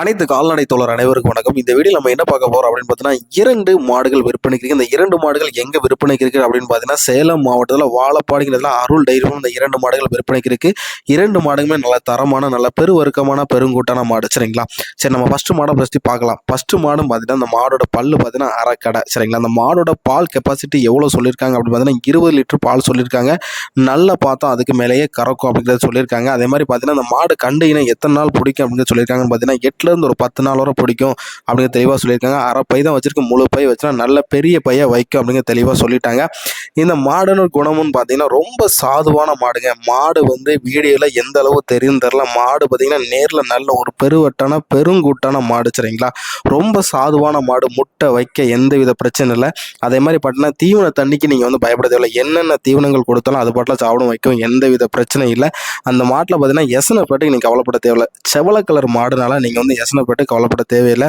அனைத்து கால்நடை தோழர் அனைவருக்கும் வணக்கம். இந்த வீடியோ நம்ம என்ன பார்க்க போறோம் அப்படின்னு பார்த்தீங்கன்னா இரண்டு மாடுகள் விற்பனைக்கு இருக்கு. இந்த இரண்டு மாடுகள் எங்க விற்பனைக்கு இருக்கு அப்படின்னு பார்த்தீங்கன்னா சேலம் மாவட்டத்தில் வாழப்பாடுங்கிறதுல அருள் டைரியும் இந்த இரண்டு மாடுகள் விற்பனைக்கு இருக்கு. இரண்டு மாடுகளுமே நல்ல தரமான நல்ல பெருவருக்கமான பெருங்கூட்டான மாடு சரிங்களா? சரி நம்ம ஃபர்ஸ்ட் மாடை ஃபர்ஸ்ட் பார்க்கலாம். ஃபர்ஸ்ட் மாடும் பார்த்தீங்கன்னா அந்த மாடோட பல்லு பார்த்தீங்கன்னா அரைக்கடை சரிங்களா? அந்த மாடோட பால் கெப்பாசிட்டி எவ்வளோ சொல்லியிருக்காங்க அப்படின்னு பார்த்தீங்கன்னா இருபது லிட்டர் பால் சொல்லியிருக்காங்க. நல்லா பார்த்தா அதுக்கு மேலேயே கறக்கும் அப்படிங்கிறத சொல்லியிருக்காங்க. அதே மாதிரி பார்த்தீங்கன்னா அந்த மாடு கண்டு இனம் எத்தனை நாள் பிடிக்கும் அப்படின்னு சொல்லியிருக்காங்கன்னு பார்த்தீங்கன்னா எட்டுலேருந்து ஒரு பத்து நாள் வரை பிடிக்கும் அப்படிங்கிற தெளிவாக சொல்லியிருக்காங்க. அரை பை தான் வச்சுருக்கு. முழு பை வச்சுனா நல்ல பெரிய பையை வைக்கும் அப்படிங்கிற தெளிவாக சொல்லிட்டாங்க. இந்த மாடுன்னு குணமுன்னு பார்த்தீங்கன்னா ரொம்ப சாதுவான மாடுங்க. மாடு வந்து வீடியோவில் எந்த அளவு தெரியும் தெரில மாடு பார்த்தீங்கன்னா நேரில் நல்ல ஒரு பெருவட்டான பெருங்கூட்டான மாடு சரிங்களா? ரொம்ப சாதுவான மாடு. முட்டை வைக்க எந்த வித பிரச்சனை இல்லை. அதே மாதிரி பார்த்தீங்கன்னா தீவன தண்ணிக்கு நீங்கள் வந்து பயப்பட தேவையில்லை என்னென்ன தீவனங்கள் கொடுத்தாலும் அது பாட்டில் சாப்பிடும் வைக்கும். எந்த வித பிரச்சனையும் இல்லை. அந்த மாட்டில் பார்த்தீங்கன்னா எசனை பாட்டுக்கு நீங்கள் கவலைப்பட தேவையில்லை. செவல கலர் மாடுனால நீங்கள் வந்து எசனை கவலைப்பட தேவையில்லை.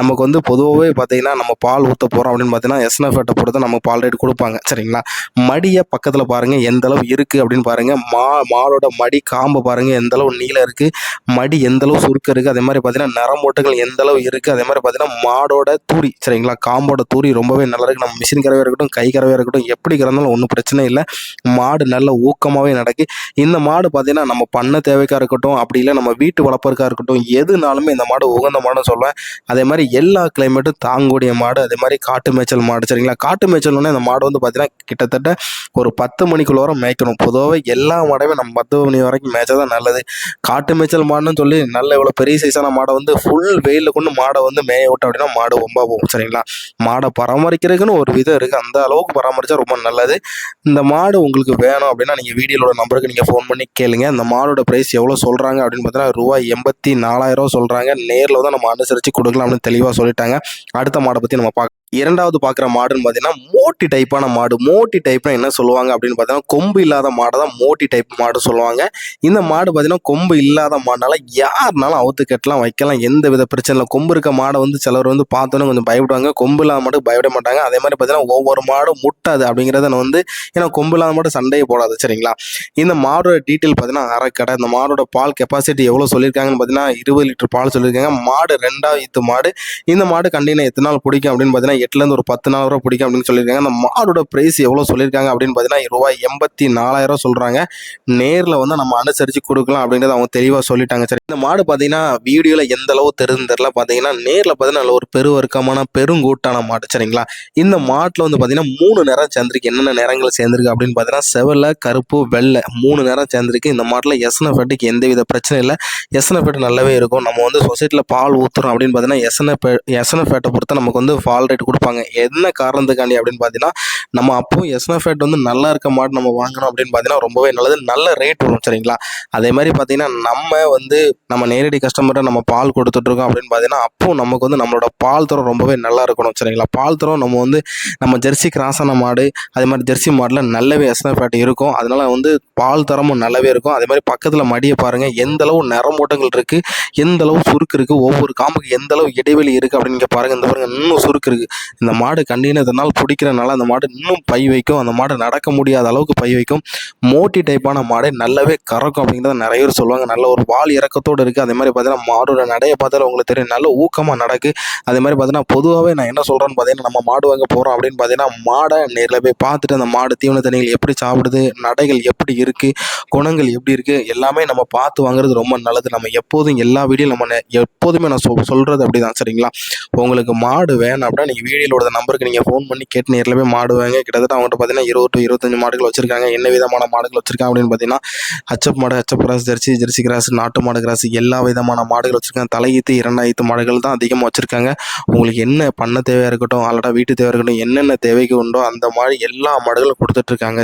நமக்கு வந்து பொதுவாகவே பார்த்தீங்கன்னா நம்ம பால் ஊற்ற போகிறோம் அப்படின்னு பார்த்தீங்கன்னா எஸ்என்எஃப் பொறுத்து நம்ம பால் ரேட் கொடுப்பாங்க. சரிங்களா? மடியை பக்கத்தில் பாருங்கள் எந்த அளவு இருக்குது அப்படின்னு பாருங்கள் மா மாடோட மடி காம்பை பாருங்கள் எந்த அளவு நீளம் இருக்குது மடி எந்த அளவு சுருக்கம் இருக்குது அதே மாதிரி பார்த்தீங்கன்னா நரமூட்டுகள் எந்த அளவு இருக்குது அதே மாதிரி பார்த்தீங்கன்னா மாடோட தூரி சரிங்களா? காம்போட தூரி ரொம்பவே நல்லா இருக்குது நம்ம மிஷின் கறவையாக இருக்கட்டும் கை கறவையாக இருக்கட்டும் எப்படி கறந்தாலும் ஒன்றும் பிரச்சனை இல்லை. மாடு நல்ல ஊக்கமாகவே நடக்கு. இந்த மாடு பார்த்தீங்கன்னா நம்ம பண்ண தேவைக்காக இருக்கட்டும் அப்படி இல்லை நம்ம வீட்டு வளர்ப்பருக்காக இருக்கட்டும் எதுனாலுமே இந்த மாடு உகந்த மாடுன்னு சொல்லுவேன். அதே மாதிரி எல்லா கிளைமேட்டும் தாங்கக்கூடிய மாடு அதே மாதிரி காட்டு மேய்ச்சல் மாடு சரிங்களா? காட்டு மேய்ச்சல்னு இந்த மாடு வந்து பார்த்தீங்கன்னா கிட்டத்தட்ட ஒரு பத்து மணிக்குள்ள வரை மேய்க்கணும். பொதுவாகவே எல்லா மாடையுமே நம்ம பத்து மணி வரைக்கும் மேய்ச்சா தான் நல்லது. காட்டு மேய்ச்சல் மாடுன்னு சொல்லி நல்ல இவ்வளோ பெரிய சைஸான மாடை வந்து ஃபுல் வெயிலில் கொண்டு மாடை வந்து மேய விட்டோம் அப்படின்னா மாடு ரொம்ப போகும் சரிங்களா? மாடை பராமரிக்கிறதுக்குன்னு ஒரு விதம் இருக்குது அந்த அளவுக்கு பராமரித்தா ரொம்ப நல்லது. இந்த மாடு உங்களுக்கு வேணும் அப்படின்னா நீங்கள் வீடியோட நம்பருக்கு நீங்கள் ஃபோன் பண்ணி கேளுங்க. இந்த மாடோட ப்ரைஸ் எவ்வளோ சொல்கிறாங்க அப்படின்னு பார்த்தீங்கன்னா ரூபாய் எண்பத்தி நாலாயிரம் சொல்கிறாங்க நேரில் வந்து நம்ம அனுசரித்து கொடுக்கலாம் அப்படின்னு தெளிவாக சொல்லிட்டாங்க. அடுத்த மாடை பற்றி நம்ம பார்க்க இரண்டாவது பார்க்குற மாடுன்னு பார்த்தீங்கன்னா மோட்டி டைப்பான மாடு. மோட்டி டைப்னா என்ன சொல்லுவாங்க அப்படின்னு பார்த்தீங்கன்னா கொம்பு இல்லாத மாடை தான் மோட்டி டைப் மாடு சொல்லுவாங்க. இந்த மாடு பார்த்தீங்கன்னா கொம்பு இல்லாத மாடுனால யாருனாலும் அவுத்து கட்டலாம் வைக்கலாம். எந்த வித பிரச்சனை இல்லை. கொம்பு இருக்க மாடை வந்து சிலர் வந்து பார்த்தோன்னே கொஞ்சம் பயப்படுவாங்க. கொம்பு இல்லாத மாடு பயப்பட மாட்டாங்க. அதே மாதிரி பார்த்தீங்கன்னா ஒவ்வொரு மாடும் முட்டாது அப்படிங்கிறத நான் வந்து ஏன்னா கொம்பு இல்லாத மாடு சண்டையை போடாது. சரிங்களா? இந்த மாடோட டீட்டெயில் பார்த்தீங்கன்னா அரைக்கடை இந்த மாடோட பால் கெப்பாசிட்டி எவ்வளோ சொல்லியிருக்காங்கன்னு பார்த்தீங்கன்னா இருபது லிட்டர் பால் சொல்லியிருக்காங்க. மாடு ரெண்டாவது மாடு. இந்த மாடு கண்டினியூ எத்தனை நாள் பிடிக்கும் அப்படின்னு பார்த்தீங்கன்னா எட்டுலேருந்து ஒரு பத்து நாள் ரூபா பிடிக்கும் அப்படின்னு சொல்லியிருக்காங்க. அந்த மாடோட ப்ரைஸ் எவ்வளோ சொல்லியிருக்காங்க அப்படின்னு பார்த்தீங்கன்னா ரூபாய் எண்பத்தி நாலாயிரம் சொல்கிறாங்க நேரில் வந்து நம்ம அனுசரித்து கொடுக்கலாம் அப்படின்றத அவங்க தெளிவாக சொல்லிட்டாங்க. சரி இந்த மாடு பார்த்தீங்கன்னா வீடியோவில் எந்த அளவு தெரிஞ்சு தெரில பார்த்தீங்கன்னா நேரில் பார்த்தீங்கன்னா நல்ல ஒரு பெருவர்க்கமான பெருங்கூட்டான மாடு சரிங்களா? இந்த மாட்டில் வந்து பார்த்தீங்கன்னா மூணு நேரம் சேர்ந்துருக்கு. என்னென்ன நேரங்கள் சேர்ந்துருக்கு அப்படின்னு பார்த்தீங்கன்னா செவலை கருப்பு வெள்ளை மூணு நேரம் சேர்ந்துருக்கு. இந்த மாட்டில் எஸ்என ஃபேட்டுக்கு எந்த வித பிரச்சனை இல்லை. எஸ்என ஃபேட்டு நல்லாவே இருக்கும். நம்ம வந்து சொசைட்டியில் பால் ஊற்றுறோம் அப்படின்னு பார்த்தீங்கன்னா எஸ்என ஃபே எஸ்என பொறுத்த நமக்கு வந்து ஃபால் ரேட் கொடுப்பாங்க. என்ன காரணத்துக்காண்டி அப்படின்னு பார்த்தீங்கன்னா நம்ம அப்போ எஸ்என ஃபேட் வந்து நல்லா இருக்க மாடு நம்ம வாங்கணும் அப்படின்னு பார்த்தீங்கன்னா ரொம்பவே நல்லது. நல்ல ரேட் வரும் சரிங்களா? அதே மாதிரி பார்த்தீங்கன்னா நம்ம வந்து நம்ம நேரடி கஸ்டமரை நம்ம பால் கொடுத்துட்ருக்கோம் அப்படின்னு பார்த்தீங்கன்னா அப்போ நமக்கு வந்து நம்மளோட பால் தரம் ரொம்பவே நல்லா இருக்கணும் சரிங்களா? பால் தரம் நம்ம வந்து நம்ம ஜெர்சி கிராஸான மாடு அதே மாதிரி ஜெர்சி மாடில் நல்லாவே எஸ்என ஃபேட் இருக்கும். அதனால வந்து பால் தரமும் நல்லாவே இருக்கும். அதே மாதிரி பக்கத்தில் மடியை பாருங்கள் எந்த அளவு நிறமூட்டங்கள் இருக்குது எந்த அளவு சுருக்கு இருக்குது ஒவ்வொரு காம்புக்கு எந்த அளவு இடைவெளி இருக்குது அப்படின்னு பாருங்கள் இந்த பாருங்கள் இன்னும் சுருக்கு இருக்குது இந்த மாடு கண்டினியூ இதனால் பிடிக்கிறனால அந்த மாடு இன்னும் பை வைக்கும். அந்த மாடு நடக்க முடியாத அளவுக்கு பை வைக்கும். மோட்டி டைப்பான மாடு நல்லாவே கறக்கும் அப்படிங்கிறத நிறைய பேர் சொல்லுவாங்க. நல்ல ஒரு வால் இறக்கத்தோடு இருக்குது அதே மாதிரி பார்த்தீங்கன்னா மாடோட நடையை பார்த்தாலும் உங்களுக்கு தெரியும். நல்ல ஊக்கமாக நடக்கு. அதே மாதிரி பார்த்தீங்கன்னா பொதுவாகவே நான் என்ன சொல்கிறேன்னு பார்த்தீங்கன்னா நம்ம மாடு வாங்க போகிறோம் அப்படின்னு பார்த்தீங்கன்னா மாடை நேரில் போய் பார்த்துட்டு அந்த மாடு தீவன தண்ணிகள் எப்படி சாப்பிடுது நடைகள் எப்படி இருக்குது குணங்கள் எப்படி இருக்குது எல்லாமே நம்ம பார்த்து வாங்குறது ரொம்ப நல்லது. நம்ம எப்போதும் எல்லா வீடியோ நம்ம நெ- எப்போதுமே நான் சொல் சொல்கிறது அப்படி தான் சரிங்களா? உங்களுக்கு மாடு வேணும் அப்படின்னா நீங்கள் வீடியோட நம்பருக்கு நீங்கள் ஃபோன் பண்ணி கேட்டு நேரில் போய் மாடு வாங்க. கிட்டத்தட்ட அவங்கள்ட்ட பார்த்தீங்கன்னா இருபது டு இருபத்தஞ்சு மாடுகள் வச்சிருக்காங்க. என்ன விதமான மாடுகள் வச்சிருக்காங்க அப்படின்னு பார்த்தீங்கன்னா ஹச்சப் மாடு HF cross Jersey Jersey cross நாட்டு மாடு கிராஸ் எல்லா விதமான மாடுகள் வச்சிருக்காங்க. தலையீத்து இரண்டாயிரத்து மாடுகள் தான் அதிகமாக வச்சிருக்காங்க. உங்களுக்கு என்ன பண்ண தேவையாக இருக்கட்டும் அல்லடா வீட்டு தேவை இருக்கட்டும் என்னென்ன தேவைக்கு உண்டோ அந்த மாதிரி எல்லா மாடுகளும் கொடுத்துட்ருக்காங்க